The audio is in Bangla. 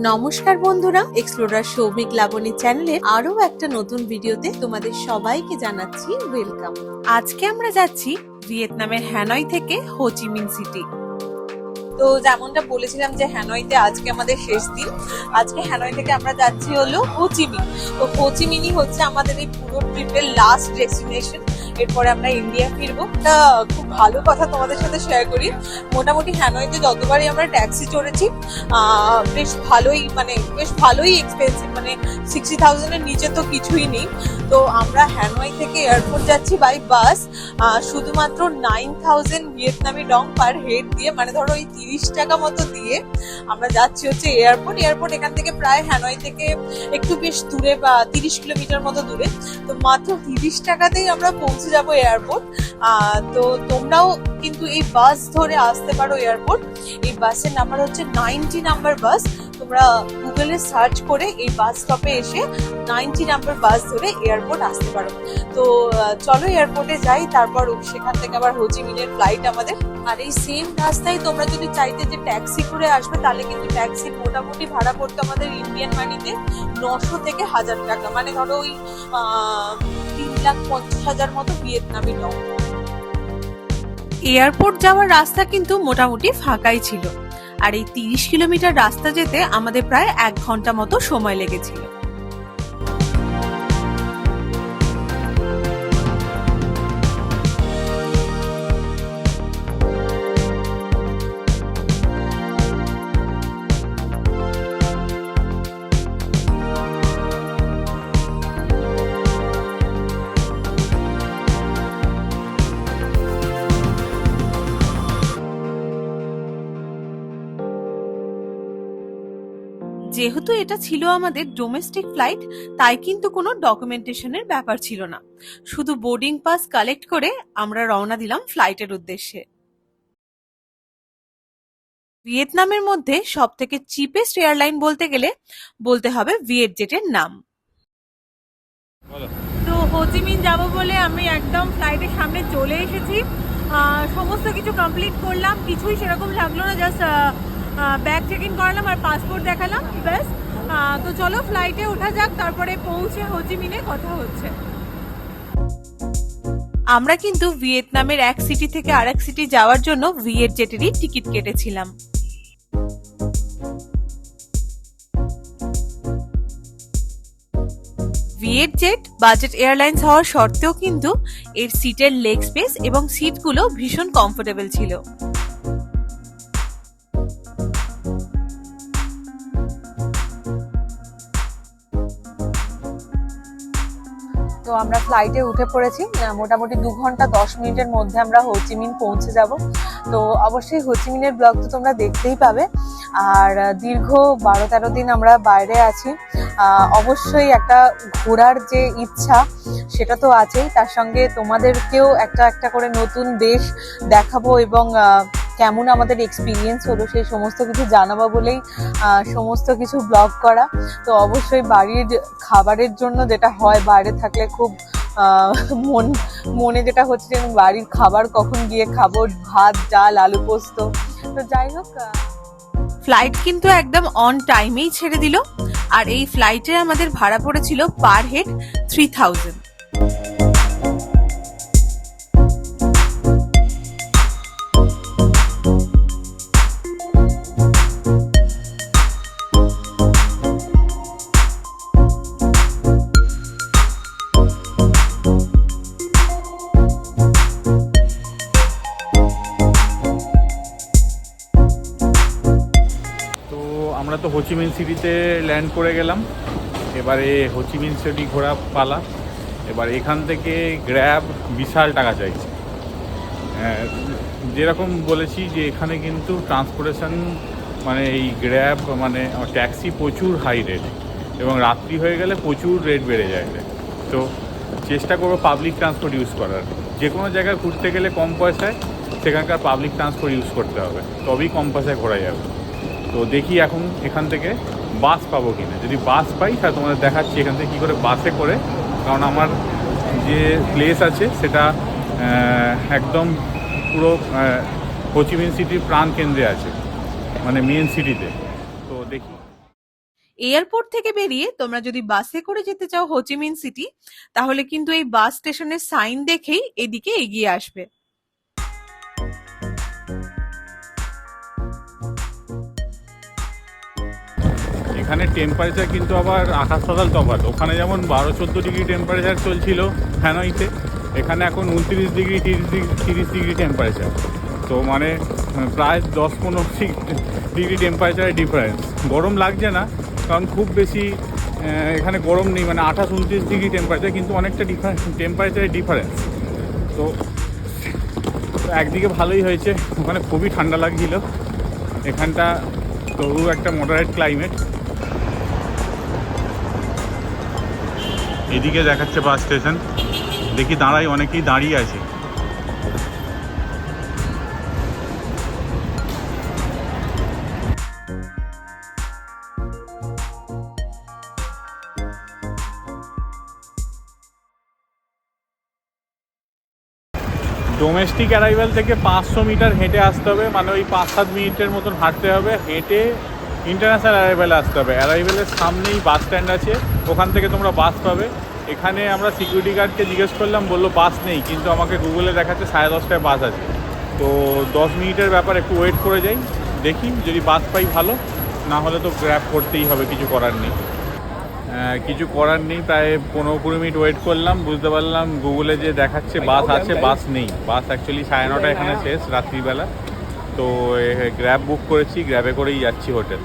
নমস্কার বন্ধুরা এক্সপ্লোরার সৌমিক লাবণী চ্যানেলে আরও একটা নতুন ভিডিওতে তোমাদের সবাইকে জানাচ্ছি ওয়েলকাম আজকে আমরা যাচ্ছি ভিয়েতনামের হ্যানয় থেকে হোচিমিন সিটি। তো যেমনটা বলেছিলাম যে হ্যানয়তে আজকে আমাদের শেষ দিন, আজকে হ্যানয় থেকে আমরা যাচ্ছি হলো হোচিমিন তো হোচিমিনই হচ্ছে আমাদের এই পুরো ট্রিপের লাস্ট ডেস্টিনেশন এরপরে আমরা ইন্ডিয়া ফিরবো। একটা খুব ভালো কথা তোমাদের সাথে শেয়ার করি। মোটামুটি হ্যানয়তে যতবারই আমরা ট্যাক্সি চড়েছি বেশ ভালোই মানে বেশ ভালোই এক্সপেন্সিভ মানে সিক্সটি থাউজেন্ডের নিচে তো কিছুই নেই। তো আমরা হ্যানয় থেকে এয়ারপোর্ট যাচ্ছি বাই বাস শুধুমাত্র নাইন থাউজেন্ড ভিয়েতনামি ডং পার হেড দিয়ে মানে ধরো ওই তিরিশ টাকা মতো দিয়ে আমরা যাচ্ছি হচ্ছে এয়ারপোর্ট এয়ারপোর্ট এখান থেকে প্রায় হ্যানয় থেকে একটু বেশ দূরে, বা তিরিশ কিলোমিটার মতো দূরে। তো মাত্র তিরিশ টাকাতেই আমরা পৌঁছে যাব এয়ারপোর্ট তো তোমরাও কিন্তু এই বাস ধরে আসতে পারো এয়ারপোর্ট এই বাসের নাম্বার হচ্ছে নাইনটি নাম্বার বাস তোমরা গুগলে সার্চ করে এই বাস স্টপে এসে নাইনটি নাম্বার বাস ধরে এয়ারপোর্ট আসতে পারো। তো চলো এয়ারপোর্টে যাই, তারপর সেখান থেকে আবার হোচিমিনের ফ্লাইট আমাদের। আর এই সেম রাস্তায় তোমরা যদি চাইতে যে ট্যাক্সি করে আসবে, তাহলে কিন্তু ট্যাক্সি মোটামুটি ভাড়া পড়তো আমাদের ইন্ডিয়ান মানিতে নশো থেকে হাজার টাকা। মানে ধরো ওই তিন লাখ পঞ্চাশ হাজার মতো ভিয়েতনামি ডং এয়ারপোর্ট যাওয়ার রাস্তা কিন্তু মোটামুটি ফাঁকাই ছিল। আর এই তিরিশ কিলোমিটার রাস্তা যেতে আমাদের প্রায় এক ঘণ্টা মতো সময় লেগেছিল। যেহেতু এটা ছিল আমাদের ডোমেস্টিক ফ্লাইট তাই কিন্তু কোনো ডকুমেন্টেশনের ব্যাপার ছিল না। শুধু বোর্ডিং পাস কালেক্ট করে আমরা রওনা দিলাম ফ্লাইটের উদ্দেশ্যে। ভিয়েতনামের মধ্যে সব থেকে চিপেস্ট এয়ারলাইন বলতে গেলে বলতে হবে ভিয়েট জেটের নাম তো হোচিমিন যাব বলে আমি একদম ফ্লাইটের সামনে চলে এসেছি। সমস্ত কিছু কমপ্লিট করলাম কিছুই সেরকম লাগল না জাস্ট ব্যাগ চেক ইন করালাম আর পাসপোর্ট দেখালাম, ব্যাস। তো চলো ফ্লাইটে ওঠা যাক, তারপরে পৌঁছে হোচিমিনে কথা হচ্ছে। আমরা কিন্তু ভিয়েতনামের এক সিটি থেকে আরেক সিটি যাওয়ার জন্য ভিয়েট জেটেরই টিকিট কেটেছিলাম। ভিয়েট জেট বাজেট এয়ারলাইন্স হওয়ার সত্ত্বেও কিন্তু এর সিটের লেগ স্পেস এবং সিটগুলো ভীষণ কমফোর্টেবল ছিল। তো আমরা ফ্লাইটে উঠে পড়েছি। মোটামুটি দু ঘণ্টা দশ মিনিটের মধ্যে আমরা হোচিমিন পৌঁছে যাব। তো অবশ্যই হোচিমিনের ব্লগ তো তোমরা দেখতেই পাবে। আর দীর্ঘ বারো তেরো দিন আমরা বাইরে আছি। অবশ্যই একটা ঘোরার যে ইচ্ছা, সেটা তো আছেই। তার সঙ্গে তোমাদেরকেও একটা একটা করে নতুন দেশ দেখাবো এবং কেমন আমাদের এক্সপিরিয়েন্স হলো সেই সমস্ত কিছু জানাব বলেই সমস্ত কিছু ব্লগ করা। তো অবশ্যই বাড়ির খাবারের জন্য যেটা হয়, বাইরে থাকলে খুব মন, মনে যেটা হচ্ছে যে বাড়ির খাবার কখন গিয়ে খাব, ভাত, ডাল, আলু পোস্ত। তো যাই হোক ফ্লাইট কিন্তু একদম অন টাইমেই ছেড়ে দিল। আর এই ফ্লাইটে আমাদের ভাড়া পড়েছিল পার হেড থ্রি থাউজেন্ড আমরা তো হোচিমিন সিটিতে ল্যান্ড করে গেলাম। এবারে হোচিমিন সিটি ঘোরা পালা। এবার এখান থেকে গ্র্যাব বিশাল টাকা চাইছে। আহ, যেরকম বলেছি যে এখানে কিন্তু ট্রান্সপোর্টেশন মানে এই গ্র্যাব মানে ট্যাক্সি প্রচুর হাই রেট এবং রাত্রি হয়ে গেলে প্রচুর রেট বেড়ে যায়। তো চেষ্টা করব পাবলিক ট্রান্সপোর্ট ইউজ করার। যে কোনো জায়গায় ঘুরতে গেলে কম পয়সায় সেখানকার পাবলিক ট্রান্সপোর্ট ইউজ করতে হবে। তবেই কম পয়সায় ঘোরা যাবে। তো দেখি এখন এখান থেকে বাস পাবো কিনা। যদি বাস পাই, তাহলে তোমাদের দেখাচ্ছি এখান থেকে কী করে বাসে করে। কারণ আমার যে প্লেস আছে, সেটা একদম পুরো হোচিমিন সিটির প্রাণ কেন্দ্রে আছে। মানে মেন সিটিতে তো। দেখি। এয়ারপোর্ট থেকে বেরিয়ে তোমরা যদি বাসে করে যেতে চাও হোচিমিন সিটি তাহলে কিন্তু এই বাস স্টেশনের সাইন দেখেই এদিকে এগিয়ে আসবে। এখানে টেম্পারেচার কিন্তু আবার আকাশ পাতাল তফাৎ। ওখানে যেমন বারো, চোদ্দ ডিগ্রি টেম্পারেচার চলছিল হ্যানইতে এখানে এখন উনত্রিশ ডিগ্রি তিরিশ ডিগ্রি তিরিশ ডিগ্রি টেম্পারেচার তো মানে প্রায় দশ, পনেরো ডিগ্রি টেম্পারেচারের ডিফারেন্স গরম লাগছে না, কারণ খুব বেশি এখানে গরম নেই মানে আঠাশ, উনত্রিশ ডিগ্রি টেম্পারেচার কিন্তু অনেকটা ডিফারেন্স টেম্পারেচারের ডিফারেন্স তো একদিকে ভালোই হয়েছে, ওখানে খুবই ঠান্ডা লাগছিল। এখানটা তবু একটা মডারেট ক্লাইমেট এদিকে দেখাচ্ছে বাস স্টেশন। দেখি দাঁড়াই অনেকেই দাঁড়িয়ে আছে। ডোমেস্টিক অ্যারাইভেল থেকে পাঁচশো মিটার হেঁটে আসতে হবে। মানে ওই পাঁচ সাত মিনিটের মতন হাঁটতে হবে। হেঁটে ইন্টারন্যাশনাল অ্যারাইভেলে আসতে হবে। অ্যারাইভেলের সামনেই বাস স্ট্যান্ড আছে। ওখান থেকে তোমরা বাস পাবে। এখানে আমরা সিকিউরিটি গার্ডকে জিজ্ঞেস করলাম বলল বাস নেই। কিন্তু আমাকে গুগলে দেখাচ্ছে সাড়ে দশটায় বাস আছে। তো দশ মিনিটের ব্যাপার একটু ওয়েট করে যাই। দেখি যদি বাস পাই ভালো। না হলে তো গ্র্যাব করতেই হবে কিছু করার নেই। কিছু করার নেই প্রায় পনেরো কুড়ি মিনিট ওয়েট করলাম। বুঝতে পারলাম গুগলে যে দেখাচ্ছে বাস আছে বাস নেই। বাস অ্যাকচুয়ালি সাড়ে নটা এখানে শেষ রাত্রিবেলা। তো গ্র্যাব বুক করেছি গ্র্যাবে করেই যাচ্ছি হোটেল